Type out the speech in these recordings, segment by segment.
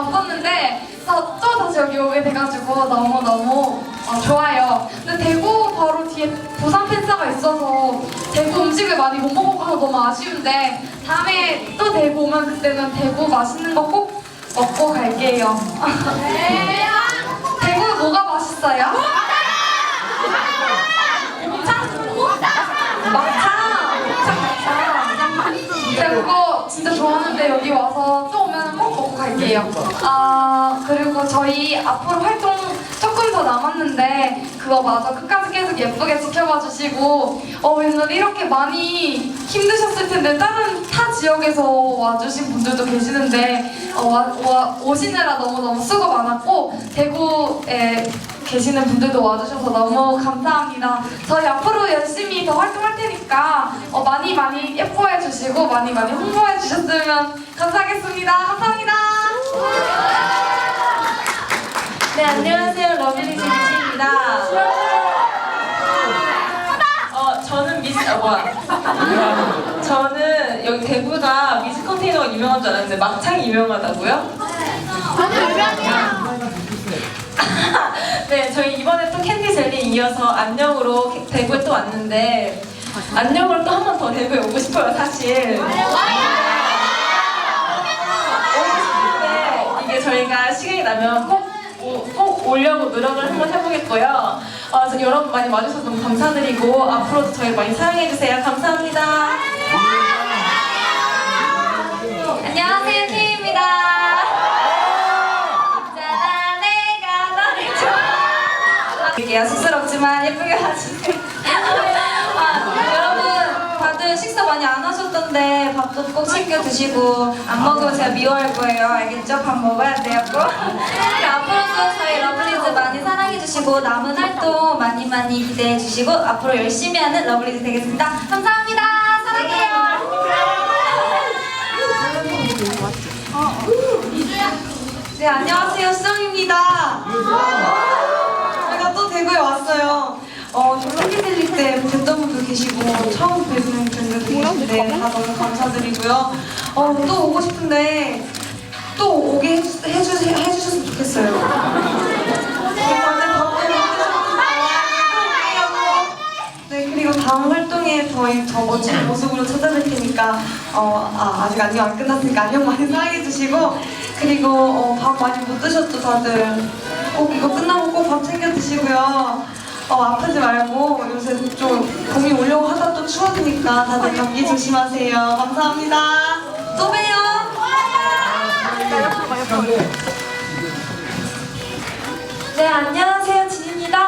왔었는데 또, 또 다시 여기 오게 돼가지고 너무너무 어, 좋아요. 근데 대구 바로 뒤에 부산 팬사가 있어서 대구 음식을 많이 못 먹어서 너무 아쉬운데 다음에 또 대구 오면 그때는 대구 맛있는 거 꼭 먹고 갈게요. 대구 뭐가 맛있어요? 막차! 제가 그거 진짜 좋아하는데 여기 와서 또 갈게요. 아 그리고 저희 앞으로 활동 조금 더 남았는데 그거 마저 끝까지 계속 예쁘게 지켜봐 주시고 어 옛날에 이렇게 많이 힘드셨을 텐데 다른 타 지역에서 와주신 분들도 계시는데 어, 와, 와- 오시느라 너무너무 수고 많았고 대구에 계시는 분들도 와주셔서 너무 감사합니다. 저희 앞으로 열심히 더 활동할 테니까 어, 많이 많이 예뻐해 주시고 많이 많이 홍보해 주셨으면 감사하겠습니다. 감사합니다. 네, 안녕하세요. 러블리즈 미치입니다. 어, 저는 미스, 아, 뭐야. 저는 여기 대구가 미스 컨테이너가 유명한 줄 알았는데 막창이 유명하다고요? 네, 저희 이번에 또 캔디 젤리 이어서 안녕으로 캐- 대구에 또 왔는데 안녕으로 또 한 번 더 대구에 오고 싶어요, 사실. 오고 싶은데 이게 저희가 시간이 나면 꼭, 오- 꼭 오려고 노력을 한번 해보겠고요. 어, 그래서 여러분 많이 와주셔서 너무 감사드리고 앞으로도 저희 많이 사랑해주세요. 감사합니다. 안녕하세요, 키입니다. 있잖아, 내가 너를 좋아. 이게 쑥스럽지만 예쁘게 와주세요. 아, 식사 많이 안 하셨던데 밥도 꼭 챙겨 드시고 안 먹으면 제가 미워할 거예요. 알겠죠? 밥 먹어야 돼요. 꼭. 네, 앞으로도 저희 러블리즈 많이 사랑해 주시고 남은 활동 많이 많이 기대해 주시고 앞으로 열심히 하는 러블리즈 되겠습니다. 감사합니다. 사랑해요. 네, 안녕하세요. 수정입니다. 제가 또 대구에 왔어요. 어, 저 런기들리 때 뵀던 분도 계시고 처음 뵙는 계신데 다 너무 감사드리고요. 어, 또 오고 싶은데 또 오게 해주, 해주, 해주셨으면 좋겠어요. 네, 그리고 다음 활동에 저희 더 멋진 모습으로 찾아뵐 테니까 어, 아, 아직 안녕 안 끝났으니까 안녕 많이 사랑해 주시고 그리고 어, 밥 많이 못 드셨죠 다들 꼭 이거 끝나고 꼭 밥 챙겨 드시고요 어, 아프지 말고 요새 좀 봄이 오려고 하다 또 추워지니까 다들 감기 조심하세요 감사합니다 또 봬요 네 안녕하세요 진입니다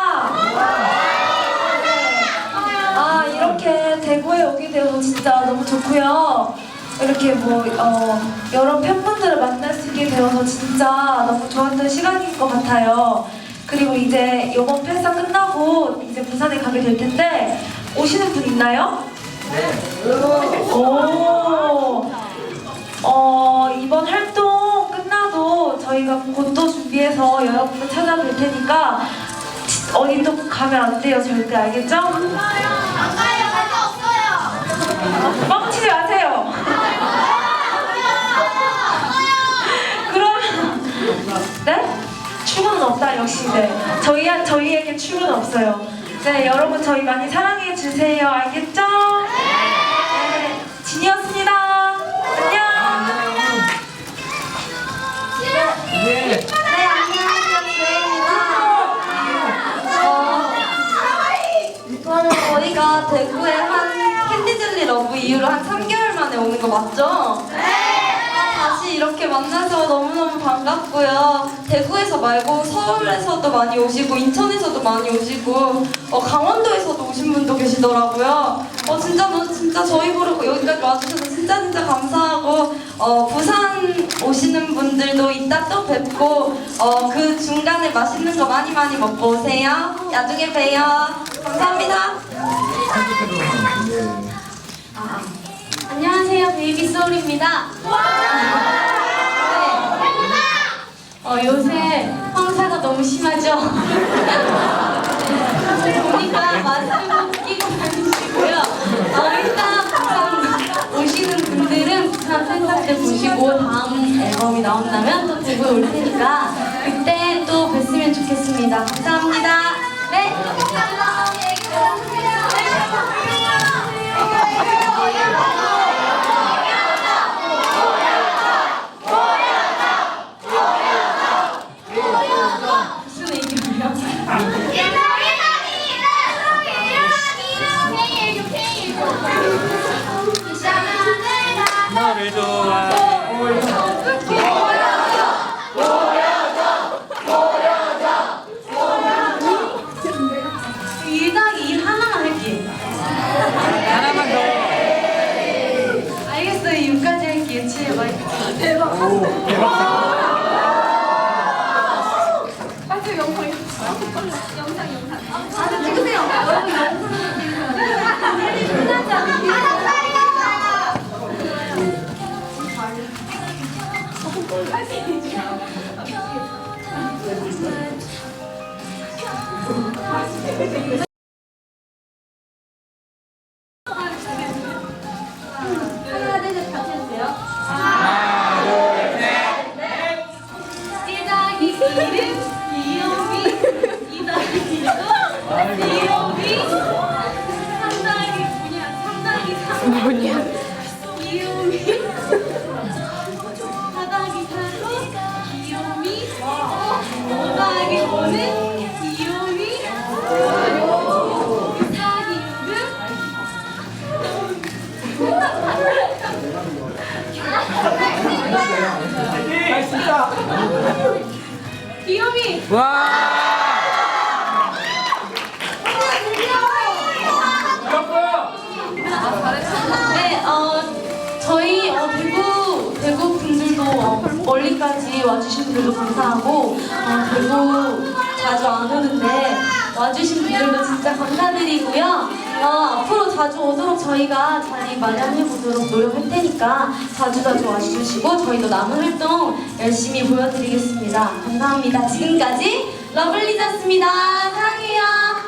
아 이렇게 대구에 오게 되어서 진짜 너무 좋고요. 이렇게 뭐 어, 여러 팬분들을 만날 수 있게 되어서 진짜 너무 좋았던 시간인 것 같아요. 그리고 이제 이번 팬사 끝나고 이제 부산에 가게 될 텐데 오시는 분 있나요? 오. 어, 이번 활동 끝나도 저희가 곧 또 준비해서 여러분을 찾아뵐 테니까 어디도 가면 안 돼요, 절대 알겠죠? 뻥치지 마세요. 없다 역시 네. 저희 저희에게 출근은 없어요. 네, 여러분 저희 많이 사랑해 주세요. 알겠죠? 네, 진이었습니다. 안녕. 네, 안녕하세요. 주혜입니다. 어, 저는 저희가 대구에 한 캔디젤리 러브 이후로 한 3개월 만에 오는 거 맞죠? 아, 이렇게 만나서 너무너무 반갑고요. 대구에서 말고 서울에서도 많이 오시고 인천에서도 많이 오시고 어, 강원도에서도 오신 분도 계시더라고요. 어, 진짜 너 진짜 저희 보러 여기까지 와주셔서 진짜 진짜 감사하고 어, 부산 오시는 분들도 이따 또 뵙고 어, 그 중간에 맛있는 거 많이 많이 먹고 오세요. 나중에 봬요. 감사합니다. 안녕하세요, 베이비 소울입니다. 어, 요새 황사가 너무 심하죠? 보니까 마스크 끼고 다니시고요. 어, 일단 부산 오시는 분들은 부산 팬사때 보시고 다음 앨범이 나온다면 또 대구에 올 테니까 그때 또 뵀으면 좋겠습니다. 감사합니다. 1 더하기 알겠어요. 6까지 할게. 7, 막. 대박. 대박. 요미. 와 멀리까지 와주신 분들도 감사하고 어, 대구 자주 안 오는데 와주신 분들도 진짜 감사드리고요. 어, 앞으로 자주 오도록 저희가 자리 마련해 보도록 노력할 테니까 자주 자주 와주시고 저희도 남은 활동 열심히 보여드리겠습니다. 감사합니다. 지금까지 러블리즈였습니다. 사랑해요.